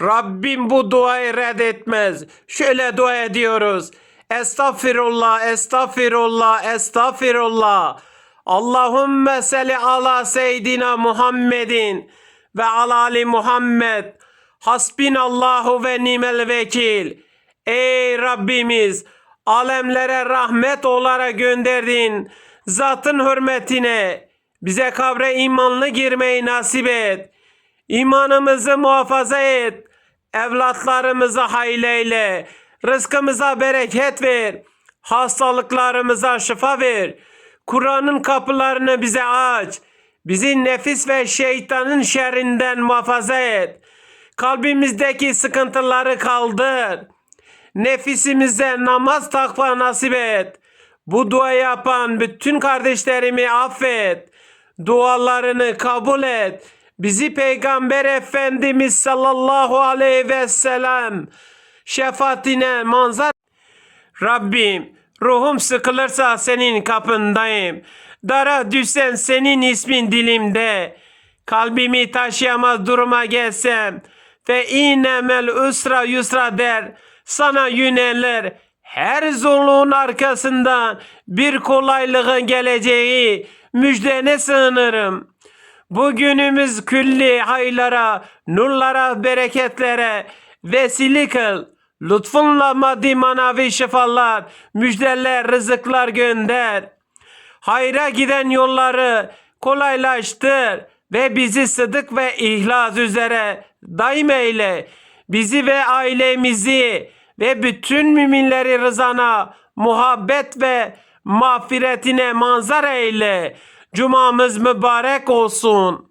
Rabbim bu duayı reddetmez. Şöyle dua ediyoruz. Estağfirullah, estağfirullah, estağfirullah. Allahümme salli ala seyyidina Muhammedin ve ala ali Muhammed. Hasbinallahu ve nimel vekil. Ey Rabbimiz alemlere rahmet olarak gönderdin. Zatın hürmetine bize kabre imanlı girmeyi nasip et. İmanımızı muhafaza et. Evlatlarımızı hayleyle. Rızkımıza bereket ver. Hastalıklarımıza şifa ver. Kur'an'ın kapılarını bize aç. Bizi nefis ve şeytanın şerrinden muhafaza et. Kalbimizdeki sıkıntıları kaldır. Nefisimize namaz takva nasip et. Bu dua yapan bütün kardeşlerimi affet. Dualarını kabul et. Bizi Peygamber Efendimiz sallallahu aleyhi ve sellem şefaatine manzar Rabbim ruhum sıkılırsa senin kapındayım. Dara düşsen senin ismin dilimde. Kalbimi taşıyamaz duruma gelsem. Ve inemel usra yusra der. Sana yönelir. Her zorluğun arkasından bir kolaylığın geleceği müjdene sığınırım. Bugünümüz külli haylara, nurlara, bereketlere vesile kıl. Lütfunla maddi manavi şifalar, müjdeler, rızıklar gönder. Hayra giden yolları kolaylaştır ve bizi sıdık ve ihlas üzere daim eyle. Bizi ve ailemizi ve bütün müminleri rızana, muhabbet ve mağfiretine manzar eyle. Cumamız mübarek olsun.